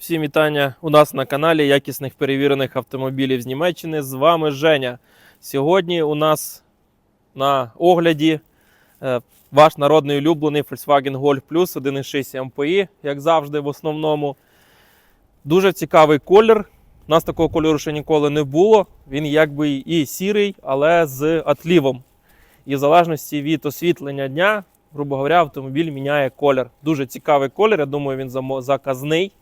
Всім вітання у нас на каналі якісних перевірених автомобілів з Німеччини. З вами Женя. Сьогодні у нас на огляді е, ваш народний улюблений Volkswagen Golf Plus 1.6 MPI, як завжди, в основному. Дуже цікавий колір. У нас такого кольору ще ніколи не було. Він якби і сірий, але з отлівом. І в залежності від освітлення дня, грубо говоря, автомобіль міняє колір. Дуже цікавий колір. Я думаю, він заказний.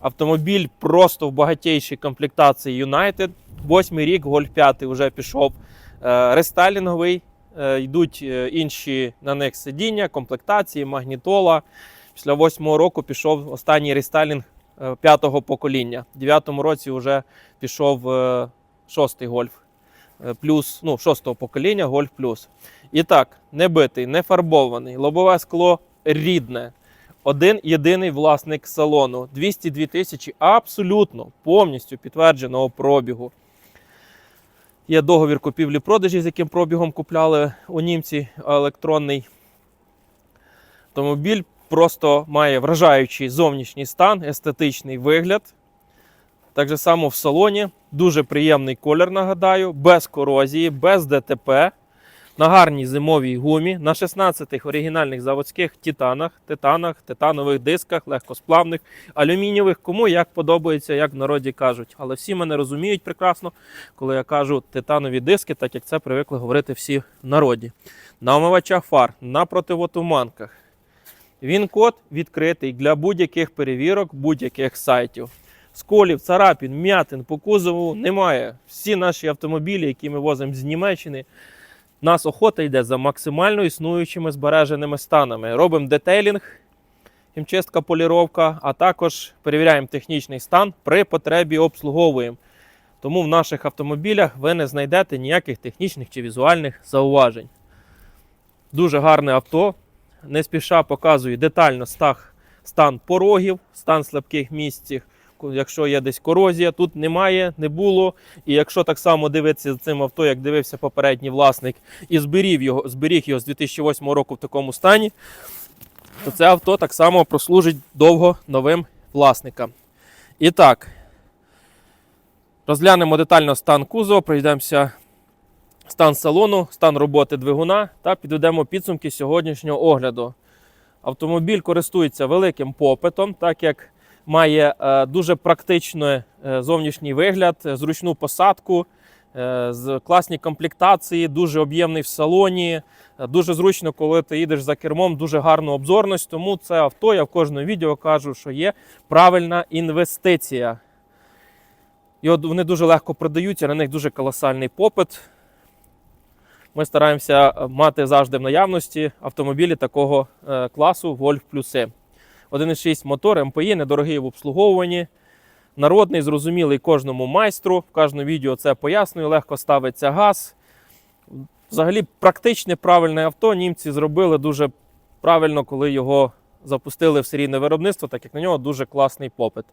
Автомобіль просто в багатійшій комплектації United. Восьмий рік, Golf 5 вже пішов е, рестайлінговий. Е, Йдуть е, інші на них сидіння, комплектації, магнітола. Після восьмого року пішов останній рестайлінг п'ятого покоління. У дев'ятому році вже пішов шостий гольф. Плюс, ну, шостого покоління Golf Plus. І так, не битий, не фарбований, лобове скло рідне. Один єдиний власник салону. 202 тисячі абсолютно повністю підтвердженого пробігу. Є договір купівлі-продажі, з яким пробігом купляли у німці електронний. Автомобіль просто має вражаючий зовнішній стан, естетичний вигляд. Так само в салоні. Дуже приємний колір, нагадаю, без корозії, без ДТП. На гарній зимовій гумі, на 16 оригінальних заводських титанах, титанах, титанових дисках, легкосплавних, алюмінієвих, кому як подобається, як в народі кажуть. Але всі мене розуміють прекрасно, коли я кажу титанові диски, так як це привикли говорити всі в народі. На омивачах фар, на противотуманках. Він код відкритий для будь-яких перевірок, будь-яких сайтів. Сколів, царапін, м'ятин по кузову немає. Всі наші автомобілі, які ми возимо з Німеччини, у нас охота йде за максимально існуючими збереженими станами. Робимо детейлінг, хімчистка, поліровка, а також перевіряємо технічний стан при потребі обслуговуємо. Тому в наших автомобілях ви не знайдете ніяких технічних чи візуальних зауважень. Дуже гарне авто. Не спіша показую детально стан порогів, стан слабких місць. Якщо є десь корозія, тут немає, не було. І якщо так само дивитися за цим авто, як дивився попередній власник, і зберіг його, зберіг його з 2008 року в такому стані, то це авто так само прослужить довго новим власникам. І так, розглянемо детально стан кузова, пройдемося стан салону, стан роботи двигуна та підведемо підсумки сьогоднішнього огляду. Автомобіль користується великим попитом, так як має е, дуже практичний е, зовнішній вигляд, зручну посадку, е, з класні комплектації, дуже об'ємний в салоні. Дуже зручно, коли ти їдеш за кермом, дуже гарну обзорність. Тому це авто, я в кожному відео кажу, що є правильна інвестиція. І от вони дуже легко продаються, на них дуже колосальний попит. Ми стараємося мати завжди в наявності автомобілі такого класу Golf Plus. 1,6 мотор МПІ, недорогий в обслуговуванні. Народний, зрозумілий кожному майстру. В кожному відео це пояснюю, легко ставиться газ. Взагалі, практичне правильне авто німці зробили дуже правильно, коли його запустили в серійне виробництво, так як на нього дуже класний попит.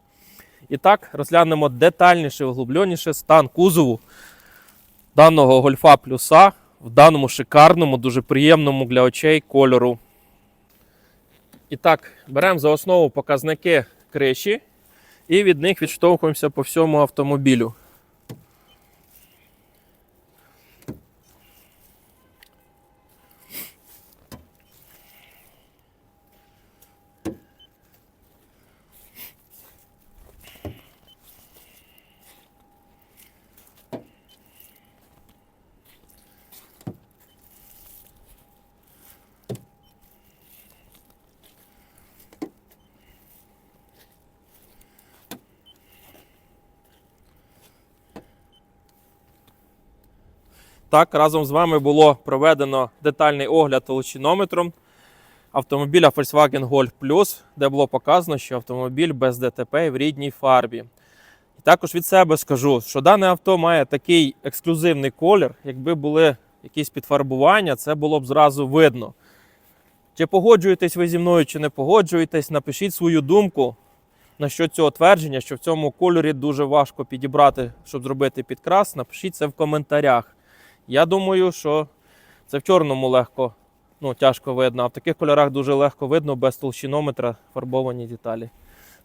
І так, розглянемо детальніше, углубленіше стан кузову даного гольфа плюса в даному шикарному, дуже приємному для очей кольору. І так, беремо за основу показники криші і від них відштовхуємося по всьому автомобілю. Так, разом з вами було проведено детальний огляд толщинометром автомобіля Volkswagen Golf Plus, де було показано, що автомобіль без ДТП в рідній фарбі. І також від себе скажу, що дане авто має такий ексклюзивний колір. Якби були якісь підфарбування, це було б зразу видно. Чи погоджуєтесь ви зі мною, чи не погоджуєтесь, напишіть свою думку на що цього твердження, що в цьому кольорі дуже важко підібрати, щоб зробити підкрас. Напишіть це в коментарях. Я думаю, що це в чорному легко, ну, тяжко видно, а в таких кольорах дуже легко видно без толщинометра фарбовані деталі.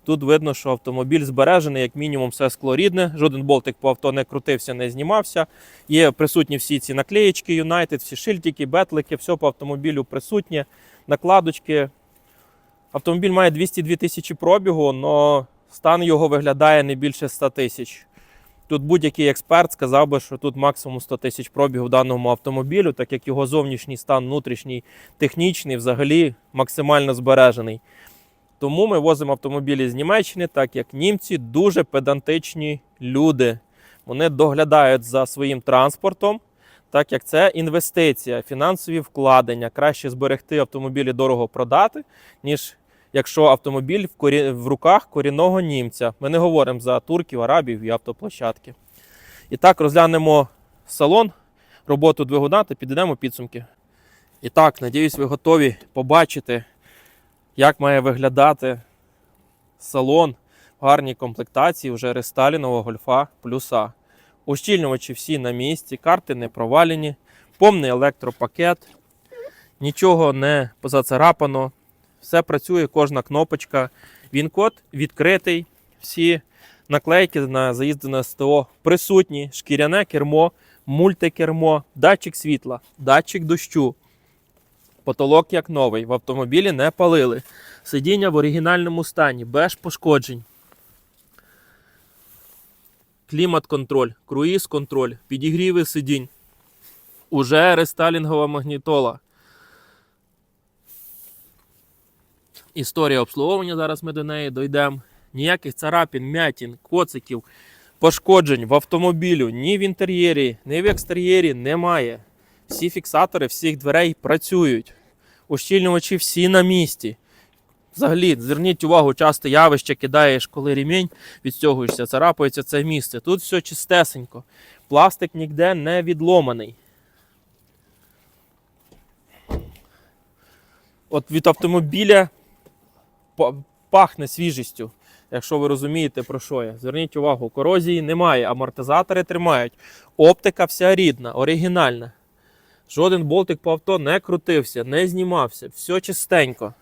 Тут видно, що автомобіль збережений, як мінімум, все скло рідне. Жоден болтик по авто не крутився, не знімався. Є присутні всі ці наклеєчки United, всі шильтики, бетлики, все по автомобілю присутнє, накладочки. Автомобіль має 202 тисячі пробігу, але стан його виглядає не більше 100 тисяч. Тут будь-який експерт сказав би, що тут максимум 100 тисяч пробігу в даному автомобілю, так як його зовнішній стан, внутрішній, технічний, взагалі максимально збережений. Тому ми возимо автомобілі з Німеччини, так як німці дуже педантичні люди. Вони доглядають за своїм транспортом, так як це інвестиція, фінансові вкладення. Краще зберегти автомобілі дорого продати, ніж якщо автомобіль в, корі... в руках корінного німця. Ми не говоримо за турків, арабів і автоплощадки. І так розглянемо салон, роботу двигуна та підведемо підсумки. І так, надіюсь, ви готові побачити, як має виглядати салон в гарній комплектації вже рестайлінового гольфа плюса. Ущільнювачі всі на місці, карти не провалені, повний електропакет, нічого не позацарапано, все працює, кожна кнопочка. Він код відкритий, всі наклейки на заїзди на СТО присутні, шкіряне кермо, мультикермо, датчик світла, датчик дощу. Потолок як новий, в автомобілі не палили. Сидіння в оригінальному стані, без пошкоджень. Клімат-контроль, круїз-контроль, підігріви сидінь. Уже рестайлінгова магнітола. Історія обслуговування, зараз ми до неї дійдемо. Ніяких царапін, м'ятін, коциків, пошкоджень в автомобілю ні в інтер'єрі, ні в екстер'єрі немає. Всі фіксатори всіх дверей працюють. Ущільнювачі всі на місці. Взагалі, зверніть увагу, часто явище кидаєш, коли ремінь відстягуєшся, царапається це місце. Тут все чистесенько. Пластик ніде не відломаний. От від автомобіля пахне свіжістю, якщо ви розумієте, про що я. Зверніть увагу, корозії немає, амортизатори тримають. Оптика вся рідна, оригінальна. Жоден болтик по авто не крутився, не знімався, все чистенько.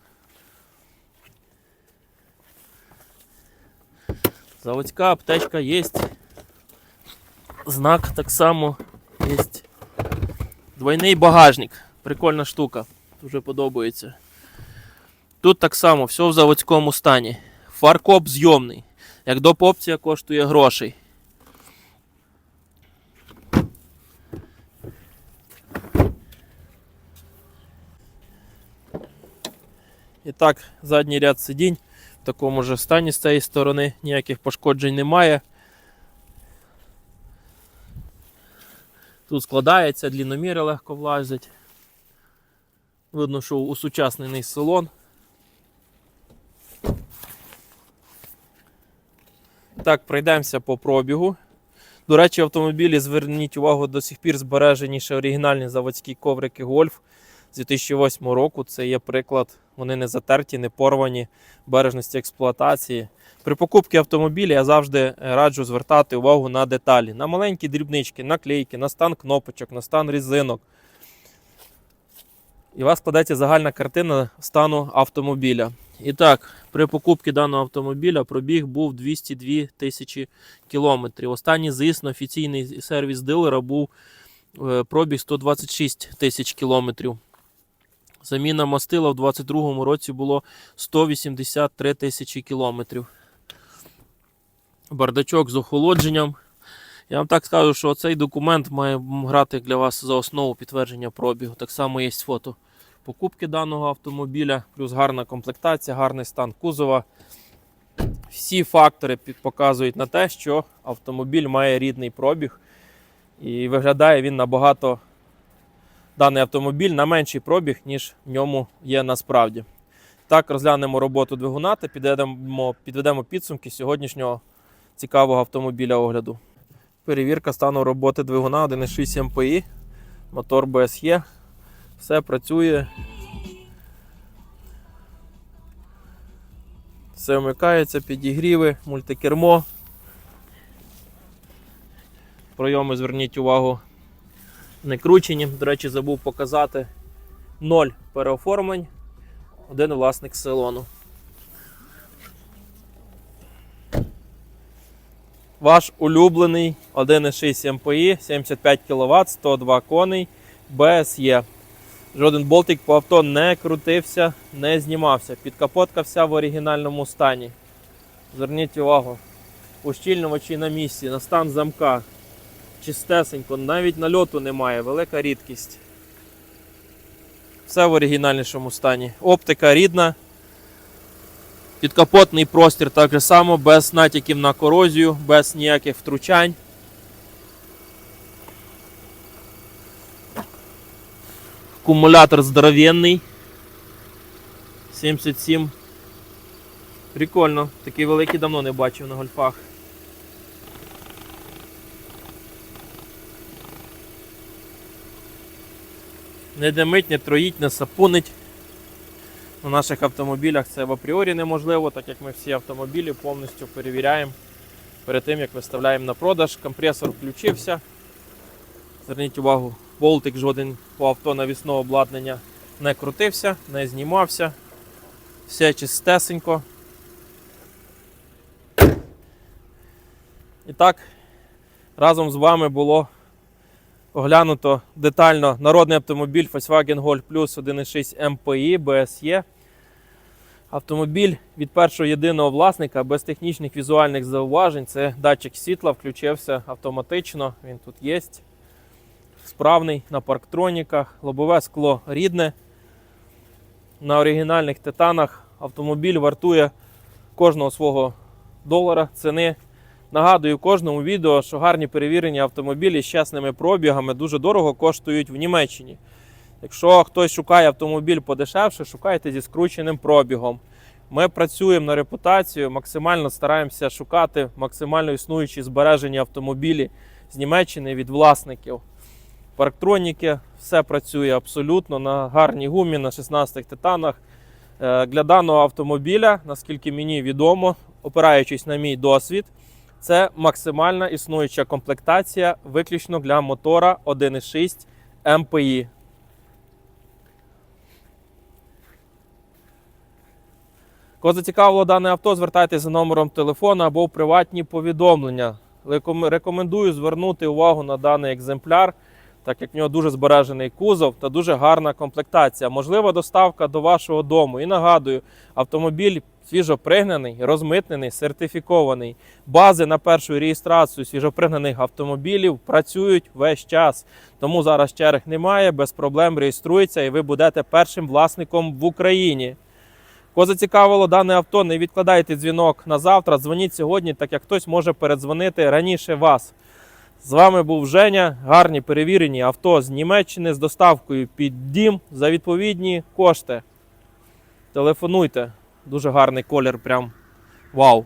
Заводська аптечка є. Знак так само є. Двойний багажник. Прикольна штука. Дуже подобається. Тут так само, все в заводському стані. Фаркоп зйомний. Як доп опція коштує грошей. І так, задній ряд сидінь в такому ж стані з цієї сторони, ніяких пошкоджень немає. Тут складається, длінноміри легко влазять. Видно, що усучаснений салон. Так, пройдемося по пробігу. До речі, автомобілі зверніть увагу, до сих пір збережені ще оригінальні заводські коврики Golf з 2008 року. Це є приклад. Вони не затерті, не порвані бережності експлуатації. При покупці автомобіля я завжди раджу звертати увагу на деталі, на маленькі дрібнички, наклейки, на стан кнопочок, на стан різинок. І у вас складається загальна картина стану автомобіля. І так, при покупці даного автомобіля пробіг був 202 тисячі кілометрів. Останній заїзд на офіційний сервіс дилера був е, пробіг 126 тисяч кілометрів. Заміна мастила в 2022 році було 183 тисячі кілометрів. Бардачок з охолодженням. Я вам так скажу, що цей документ має грати для вас за основу підтвердження пробігу. Так само є фото покупки даного автомобіля, плюс гарна комплектація, гарний стан кузова. Всі фактори показують на те, що автомобіль має рідний пробіг. І виглядає він набагато даний автомобіль на менший пробіг, ніж в ньому є насправді. Так, розглянемо роботу двигуна та підведемо, підведемо підсумки сьогоднішнього цікавого автомобіля огляду. Перевірка стану роботи двигуна 1.6 МПІ, мотор BSE. Все працює. Все вмикається, підігріви, мультикермо. Пройоми зверніть увагу не кручені. До речі, забув показати 0 переоформлень, один власник салону. Ваш улюблений 1,6 МПІ, 75 кВт, 102 коней, БСЄ. Жоден болтик по авто не крутився, не знімався. Підкапотка вся в оригінальному стані. Зверніть увагу. Ущільнювачі на місці, на стан замка. Чистесенько, навіть нальоту немає, велика рідкість. Все в оригінальнішому стані. Оптика рідна. Підкапотний простір так же само, без натяків на корозію, без ніяких втручань. Акумулятор здоровенний. 77. Прикольно. Такий великий давно не бачив на гольфах. Не димить, не троїть, не сапунить. На наших автомобілях це в апріорі неможливо, так як ми всі автомобілі повністю перевіряємо перед тим, як виставляємо на продаж. Компресор включився. Зверніть увагу, болтик жоден по авто навісного обладнання не крутився, не знімався. Все чистесенько. І так, разом з вами було оглянуто детально народний автомобіль Volkswagen Golf Plus 1.6 MPI BSE. Автомобіль від першого єдиного власника без технічних візуальних зауважень. Це датчик світла включився автоматично. Він тут є. Справний на парктроніках, лобове скло рідне. На оригінальних титанах автомобіль вартує кожного свого долара ціни. Нагадую кожному відео, що гарні перевірені автомобілі з чесними пробігами дуже дорого коштують в Німеччині. Якщо хтось шукає автомобіль подешевше, шукайте зі скрученим пробігом. Ми працюємо на репутацію, максимально стараємося шукати максимально існуючі збережені автомобілі з Німеччини від власників. Парктроніки, все працює абсолютно на гарній гумі, на 16 титанах. Е, Для даного автомобіля, наскільки мені відомо, опираючись на мій досвід, це максимальна існуюча комплектація виключно для мотора 1.6 MPI. Кого зацікавило дане авто, звертайтеся за номером телефону або в приватні повідомлення. Рекомендую звернути увагу на даний екземпляр, так як в нього дуже збережений кузов та дуже гарна комплектація. Можлива доставка до вашого дому. І нагадую, автомобіль свіжопригнаний, розмитнений, сертифікований. Бази на першу реєстрацію свіжопригнаних автомобілів працюють весь час. Тому зараз черг немає, без проблем реєструється і ви будете першим власником в Україні. Кого зацікавило дане авто, не відкладайте дзвінок на завтра. Дзвоніть сьогодні, так як хтось може передзвонити раніше вас. З вами був Женя. Гарні перевірені авто з Німеччини з доставкою під дім за відповідні кошти. Телефонуйте. Дуже гарний колір, прям вау.